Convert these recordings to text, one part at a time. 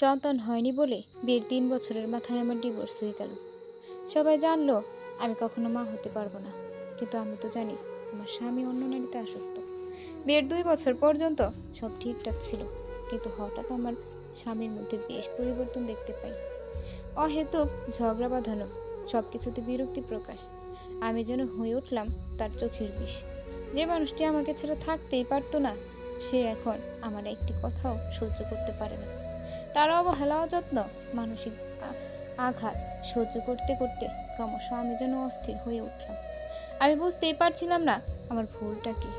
সন্তান হয়নি বলে বিয়ের তিন বছরের মাথায় আমার ডিভোর্স হয়ে গেল। সবাই জানলো, আমি কখনো মা হতে পারব না। কিন্তু আমি তো জানি, আমার স্বামী অন্য নারীতে আসক্ত। বিয়ের দুই বছর পর্যন্ত সব ঠিকঠাক ছিল। কিন্তু হঠাৎ আমার স্বামীর মধ্যে বেশ পরিবর্তন দেখতে পাই। অহেতুক ঝগড়া বাঁধানো সব কিছুতে বিরক্তি প্রকাশ। আমি যেন হয়ে উঠলাম তার চোখের বিষ। যে মানুষটি আমাকে ছেড়ে থাকতেই পারতো না, সে এখন আমার একটি কথাও সহ্য করতে পারে না। তার অবহেলা যত্ন মানসিক আঘাত সহ্য করতে করতে ক্রমশ আমি যেন অস্থির হয়ে উঠলাম। আমি বুঝতেই পারছিলাম না আমার ভুলটা কি।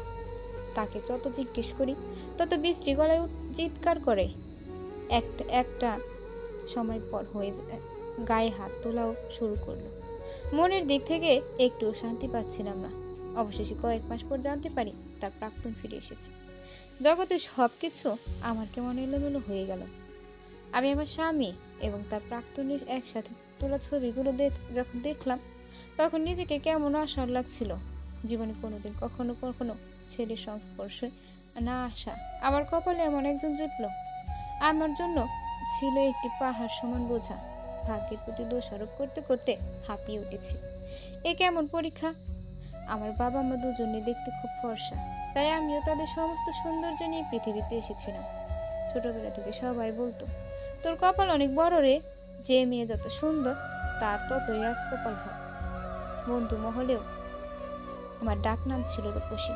তাকে যত জিজ্ঞেস করি, তত বিশ্রী গলায় চিৎকার করে। একটা একটা সময় পর হয়ে যায়, গায়ে হাত তোলাও শুরু করল। মনের দিক থেকে একটু শান্তি পাচ্ছিলাম না। অবশেষে কয়েক মাস পর জানতে পারি তার প্রাক্তন ফিরে এসেছে। জগতে সব কিছু আমার কেমন এলোমেলো হয়ে গেল। আমি আমার স্বামী এবং তার প্রাক্তনের একসাথে তোলা ছবিগুলো যখন দেখলাম, তখন নিজেকে কেমন আশার লাগছিল। জীবনে কোনোদিন কখনো কখনো ছেলের সংস্পর্শে না আসা। আমার কপালে এমন একজন জুটল। আমার জন্য ছিল একটি পাহাড় সমান বোঝা। ভাগ্যের প্রতি দোষারোপ করতে করতে হাঁপিয়ে উঠেছি। এ কেমন পরীক্ষা? আমার বাবা মা দুজনে দেখতে খুব ফর্সা। তাই আমিও তাদের সমস্ত সৌন্দর্য নিয়ে পৃথিবীতে এসেছিলাম। ছোটবেলা থেকে সবাই বলতো তোর কপাল অনেক বড় রে। যে মেয়ে যত সুন্দর, তার ততই আজ কপাল হয়। বন্ধু মহলেও আমার ডাক নাম ছিল রূপসী।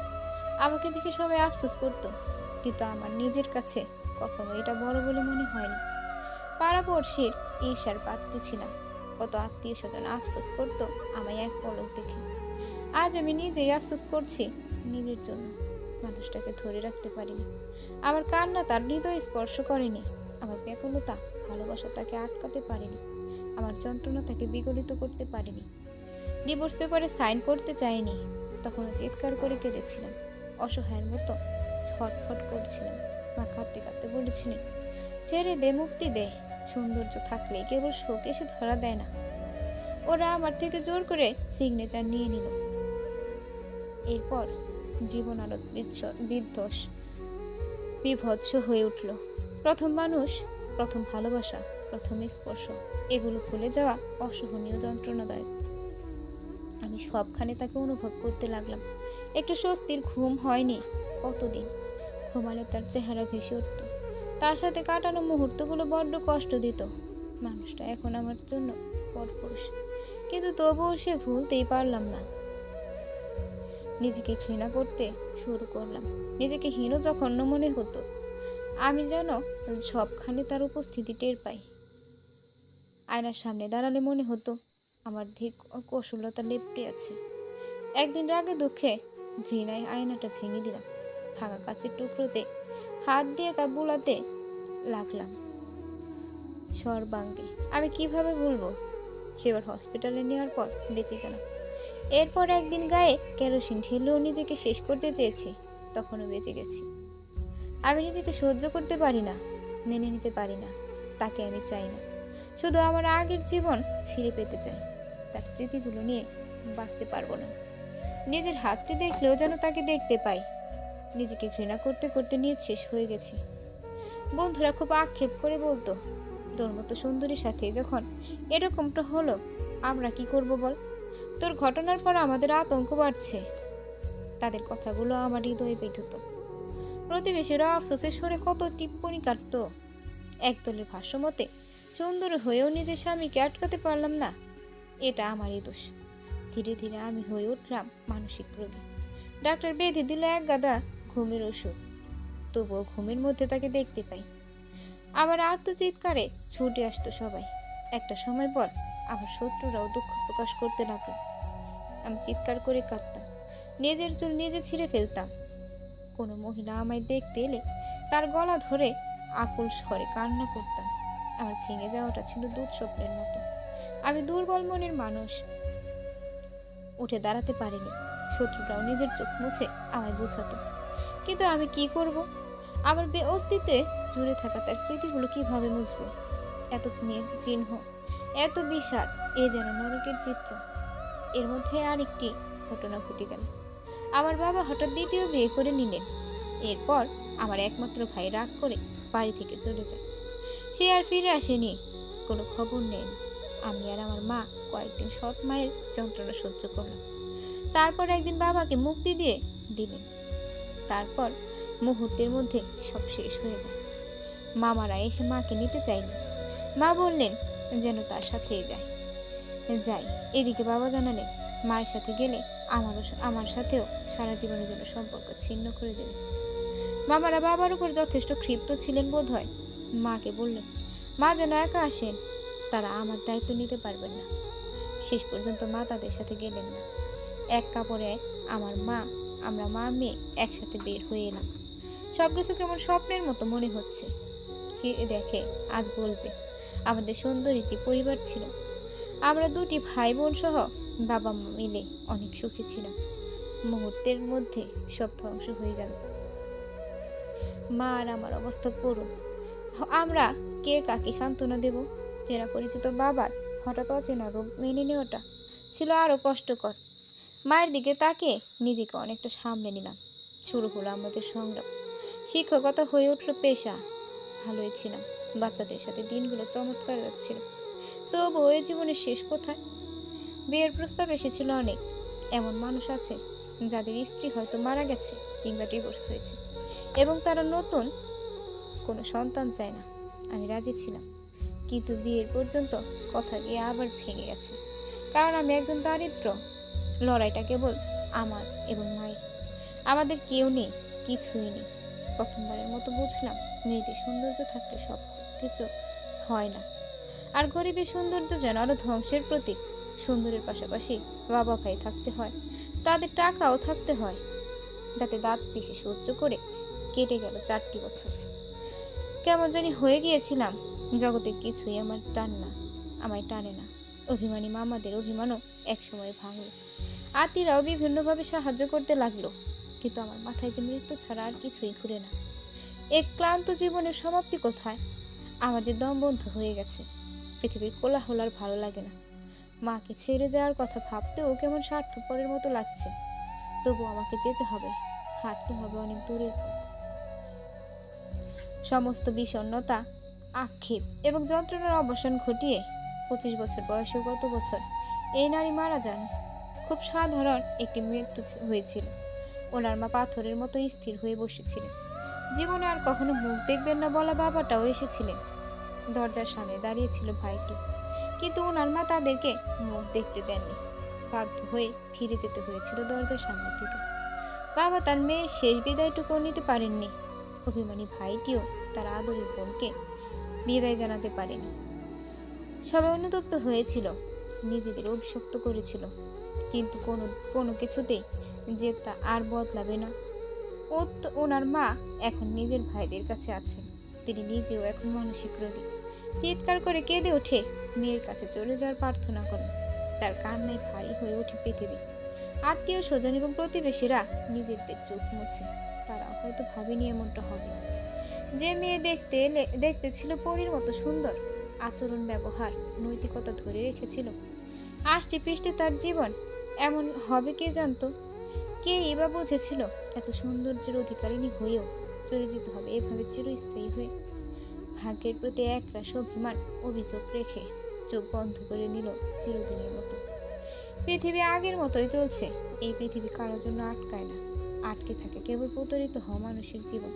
আমাকে দেখে সবাই আফসোস করতো, কিন্তু আমার নিজের কাছে কখনো এটা বড় বলে মনে হয়নি। পাড়াপড়শির ঈর্ষার পাত্রী ছিলাম, কত আত্মীয় স্বজন আফসোস করতো আমায় এক পলক দেখে। আজ আমি নিজেই আফসোস করছি, নিজের জন্য মানুষটাকে ধরে রাখতে পারিনি। আমার কান্না তার হৃদয় স্পর্শ করেনি। আমার ব্যাকুলতা ভালোবাসা তাকে আটকাতে পারেনি। আমার যন্ত্রণা তাকে বিগলিত করতে পারেনি। ডিভোর্স পেপারে সাইন করতে চাইনি। তখন চিৎকার করে কেঁদেছিলাম অসহায়ের মতো ছটফট করছিলাম মা কাঁদতে কাঁদতে বলেছিলেন, ছেড়ে দে, মুক্তি দে। সৌন্দর্য থাকলে কেবল শোক এসে ধরা দেয় না। ওরা আমার থেকে জোর করে সিগনেচার নিয়ে নিল। এরপর জীবন আরও বিধ্বস- বিভৎস হয়ে উঠল। প্রথম মানুষ, প্রথম ভালোবাসা, প্রথম স্পর্শ। এগুলো ভুলে যাওয়া অসহনীয় যন্ত্রণাদায়ক। আমি সবখানে তাকে অনুভব করতে লাগলাম। একটু স্বস্তির ঘুম হয়নি কতদিন। ঘুমালে তার চেহারা ভেসে উঠত। তার সাথে কাটানো মুহূর্তগুলো বড্ড কষ্ট দিত। মানুষটা এখন আমার জন্য পরপুরুষ। কিন্তু তবুও সে ভুলতেই পারলাম না। নিজেকে ঘৃণা করতে শুরু করলাম। নিজেকে হীন জঘন্য মনে হতো। আমি যেন সবখানে তার উপস্থিতি টের পাই। আয়নার সামনে দাঁড়ালে মনে হতো, আমার ধিক কৌশলতা লেপটে আছে। একদিন রাগে দুঃখে ঘৃণায় আয়নাটা ভেঙে দিলাম। ভাঙা কাচের টুকরোতে হাত দিয়ে তা বুলাতে লাগলাম। সর্বাঙ্গে। আমি কীভাবে বলব সেবার হসপিটালে নেওয়ার পর বেঁচে গেলাম। এরপর একদিন গায়ে কেরোসিন ঢেলেও নিজেকে শেষ করতে চেয়েছি, তখনও বেঁচে গেছি। আমি নিজেকে সহ্য করতে পারি না, মেনে নিতে পারি না, তাকে আমি চাই না। শুধু আমার আগের জীবন ফিরে পেতে চাই, তার স্মৃতিগুলো নিয়ে বাঁচতে পারব না। নিজের হাতটি দেখলেও যেন তাকে দেখতে পাই। নিজেকে ঘৃণা করতে করতে নিয়ে শেষ হয়ে গেছি। বন্ধুরা খুব আক্ষেপ করে বলতো, তোর মতো সুন্দরীর সাথে যখন এরকমটা হলো, আমরা কি করব বল? তোর ঘটনার পর আমাদের আতঙ্ক বাড়ছে। তাদের কথাগুলো আমার হৃদয়ে বিধুত প্রতিবেশীরা আফসোসের সরে কত টিপ্পনি কাটতো। একদলের ভাষ্যমতে, সুন্দর হয়েও নিজের স্বামীকে আটকাতে পারলাম না। এটা আমারই দোষ। ধীরে ধীরে আমি হয়ে উঠলাম মানসিক রোগী। ডাক্তার বেঁধে দিল এক গাদা ঘুমের ওষুধ। তবুও ঘুমের মধ্যে তাকে দেখতে পাই। আমার আত্মচিৎকারে ছুটে আসতো সবাই। একটা সময় পর আমার শত্রুরাও দুঃখ প্রকাশ করতে লাগল। আমি চিৎকার করে কাঁদতাম। নিজের চুল নিজে ছিঁড়ে ফেলতাম। কোনো মহিলা আমায় দেখতে এলে তার গলা ধরে আকুল স্বরে কান্না করতাম। আমার ভেঙে যাওয়াটা ছিল দুধ স্বপ্নের মতো। আমি দুর্বল মনের মানুষ। উঠে দাঁড়াতে পারিনি। শত্রুরাও নিজের চোখ মুছে আমায় বোঝাতো। কিন্তু আমি কি করব? আমার বে অস্তিত্বে জুড়ে থাকা তার স্মৃতিগুলো কীভাবে মুছবো? এত স্নেহ, চিহ্ন, এত বিষাদ, এ যেন নরকের চিত্র। এর মধ্যে আরেকটি ঘটনা ঘটে গেল। আমার বাবা হঠাৎ দ্বিতীয় বিয়ে করে নিলেন। এরপর আমার একমাত্র ভাই রাগ করে বাড়ি থেকে চলে যায়। সে আর ফিরে আসেনি, কোনো খবর নেই। আমি আর আমার মা কয়েকদিন সৎ মায়ের যন্ত্রণা সহ্য করলাম। তারপর একদিন বাবাকে মুক্তি দিয়ে দিলেন। তারপর মুহূর্তের মধ্যে সব শেষ হয়ে যায়। মামারা এসে মাকে নিতে চাইলেন। মা বললেন, যেন তার সাথেই যায়। যাই, এদিকে বাবা জানালেন, মায়ের সাথে গেলে আমারও আমার সাথেও সারা জীবনের জন্য সম্পর্ক ছিন্ন করে দেবে। মামারা বাবার উপর যথেষ্ট ক্ষিপ্ত ছিলেন বোধ হয় মাকে বললেন, মা যেন একা আসেন, তারা আমার দায়িত্ব নিতে পারবেন না। শেষ পর্যন্ত মা তাদের সাথে গেলেন না। এক কাপড়ে আমার মা, আমরা মা মেয়ে একসাথে বের হয়ে এলাম। সব কিছু কেমন স্বপ্নের মতো মনে হচ্ছে। কে দেখে আজ বলবে, আমাদের সুন্দর একটি পরিবার ছিল। আমরা দুটি ভাই বোন সহ বাবা মিলে অনেক সুখী ছিলাম। মুহূর্তের মধ্যে সব ধ্বংস হয়ে গেল। মা আর আমার অবস্থা করুন আমরা কে কাকে সান্ত্বনা দেব? চেনা পরিচিত বাবার হঠাৎ অচেনা রোগ মেনে নেওয়াটা ছিল আরও কষ্টকর। মায়ের দিকে তাকে নিজেকে অনেকটা সামলে নিলাম। শুরু হলো আমাদের সংগ্রাম। শিক্ষকতা হয়ে উঠল পেশা। ভালোই ছিলাম। বাচ্চাদের সাথে দিনগুলো চমৎকার যাচ্ছিল। তবুও ওই জীবনের শেষ কোথায়? বিয়ের প্রস্তাব এসেছিল অনেক। এমন মানুষ আছে যাদের স্ত্রী হয়তো মারা গেছে কিংবা ডিভোর্স হয়েছে, এবং তারা নতুন, কোনো সন্তান চায় না। আমি রাজি ছিলাম, কিন্তু বিয়ের পর্যন্ত কথা গিয়ে আবার ভেঙে গেছে। কারণ আমি একজন দারিদ্র, লড়াইটা কেবল আমার এবং মায়ের। আমাদের কেউ নেই, কিছুই নেই। প্রথমবারের মতো বুঝলাম, মেয়েদের সৌন্দর্য থাকলে সব কিছু হয় না। আর গরিবের সৌন্দর্য যেন আরও ধ্বংসের প্রতীক, সুন্দরের পাশাপাশি বাবা ভাই থাকতে হয়। তাদের টাকাও থাকতে হয়। যাতে দাঁত পিষে সহ্য করে কেটে গেল চারটি বছর। কেমন জানি হয়ে গিয়েছিলাম, জগতের কিছুই আমার টান না, আমায় টানে না। অভিমানী মামাদের অভিমানও একসময় ভাঙল। আত্মীয়রাও বিভিন্নভাবে সাহায্য করতে লাগল, কিন্তু আমার মাথায় যে মৃত্যু ছাড়া আর কিছুই ঘুরে না। এক ক্লান্ত জীবনের সমাপ্তি কোথায়? আমার যে দম বন্ধ হয়ে গেছে। পৃথিবীর কোলাহল আর ভালো লাগে না। মাকে ছেড়ে যাওয়ার কথা ভাবতেও কেমন স্বার্থপরের মতো লাগছে। তবু আমাকে যেতে হবে। হাঁটতে হবে অনেক দূরের পথ সমস্ত বিষণ্ণতা, আক্ষেপ এবং যন্ত্রণার অবসান ঘটিয়ে পঁচিশ বছর বয়সে গত বছর এই নারী মারা যান। খুব সাধারণ একটি মৃত্যু হয়েছিল। ওনার মা পাথরের মতো স্থির হয়ে বসেছিলেন। জীবনে আর কখনো মুখ দেখবেন না বলা বাবাটাও এসেছিলেন। দরজার সামনে দাঁড়িয়েছিল ভাইটি। কিন্তু ওনার মা তাদেরকে মুখ দেখতে দেননি। বাধ্য হয়ে ফিরে যেতে হয়েছিল দরজার সামনে থেকে। বাবা তার মেয়ের শেষ বিদায়টুকু নিতে পারেননি। অভিমানী ভাইটিও তার আদরের বোনকে বিদায় জানাতে পারেনি। সবাই অনুতপ্ত হয়েছিল, নিজেদের অভিশপ্ত করেছিল। কিন্তু কোনো কোনো কিছুতেই যে তা আর বদলাবে না। ও ওনার মা এখন নিজের ভাইদের কাছে আছে। তিনি নিজেও এখন মানসিক রোগী। চিৎকার করে কেঁদে ওঠে। মেয়ের কাছে চলে যাওয়ার প্রার্থনা করে তার কান্নায় ভারী হয়ে ওঠে পৃথিবী। আত্মীয় স্বজন এবং প্রতিবেশীরা নিজেদের চোখ মুছে। তারা হয়তো ভাবেনি এমনটা হবে। যে মেয়ে দেখতে দেখতে ছিল পরীর মতো সুন্দর। আচরণ, ব্যবহার, নৈতিকতা ধরে রেখেছিল। আষ্টে পৃষ্ঠে তার জীবন। এমন হবে কে জানতো? কে বা বুঝেছিল? এত সৌন্দর্যের অধিকারিণী হয়েও চলে যেতে হবে। এভাবে চিরস্থায়ী হয়ে ভাগ্যের প্রতি একরাশ অভিমান অভিযোগ রেখে চোখ বন্ধ করে নিল চিরদিনের মতো। পৃথিবী আগের মতোই চলছে, এই পৃথিবী কারোর জন্য আটকায় না। আটকে থাকে কেবল প্রতারিত হওয়া মানসিক জীবন।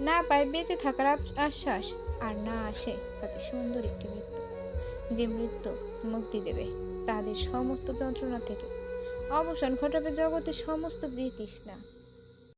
না পায় বেঁচে থাকার আশ্বাস, আর না আসে তাতে সুন্দর একটি মৃত্যু। যে মৃত্যু মুক্তি দেবে, তাদের সমস্ত যন্ত্রণা থেকে। অবসান ঘটাবে জগতের সমস্ত বৃতৃষ্ণা